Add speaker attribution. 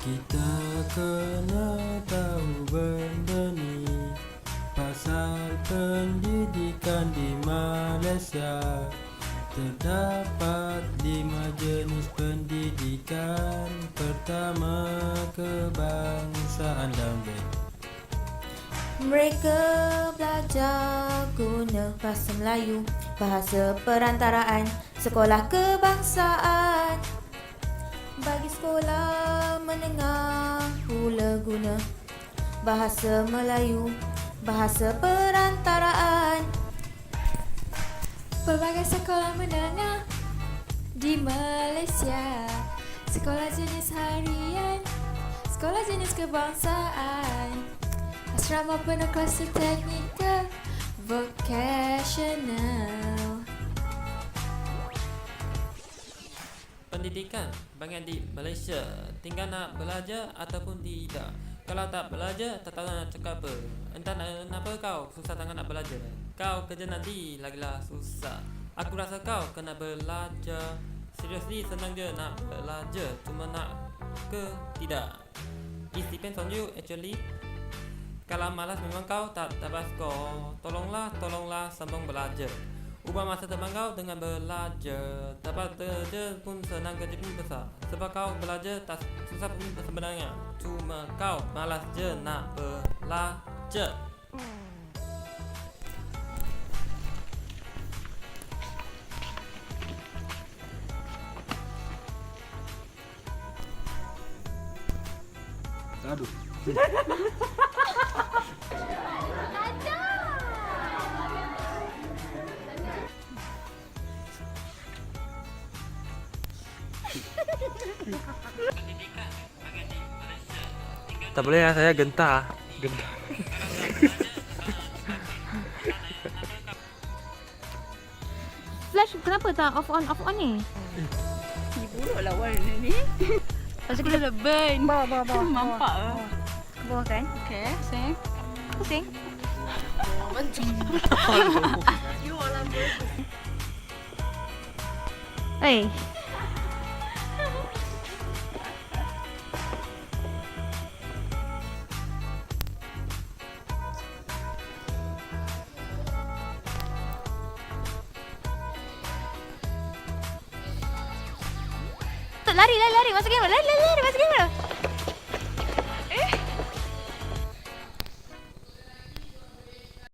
Speaker 1: Kita kena tahu benda ni Pasal pendidikan di Malaysia Terdapat lima jenis pendidikan Pertama kebangsaan dan
Speaker 2: Mereka belajar guna bahasa Melayu, bahasa perantaraan, sekolah kebangsaan. Bagi sekolah menengah pula guna bahasa Melayu, bahasa perantaraan.
Speaker 3: Pelbagai sekolah menengah di Malaysia. Sekolah jenis harian, sekolah jenis kebangsaan. Asrama penuh kelas teknikal, vocational
Speaker 4: Pendidikan. Banyak di Malaysia. Tinggal nak belajar ataupun tidak. Kalau tak belajar tak tahu nak cakap apa. Entah nak, kenapa kau susah sangat nak belajar? Kau kerja nanti lagilah susah. Aku rasa kau kena belajar. Seriously senang je nak belajar. Cuma nak ke tidak? It depends on you actually. Kalau malas memang kau tak dapat skor Tolonglah, tolonglah sambung belajar Ubah masa depan kau dengan belajar. Dapat kerja pun senang kerja pun besar. Sebab kau belajar tak susah pun sebenarnya. Cuma kau malas je nak belajar.
Speaker 1: Aduh
Speaker 4: Tak boleh lah saya gentar Gentar
Speaker 5: Flash kenapa tak off on off on ni?
Speaker 6: Buruk lah warna ni.
Speaker 5: Pasal kita dah burn.
Speaker 6: Bawa, bawa, bawa.
Speaker 5: Mampak lah.
Speaker 6: Bawah kan?
Speaker 5: Okay, sing. Sing. Hey. Lari, lari, lorry lorry ಹೊಸ game lorry lorry ಹೊಸ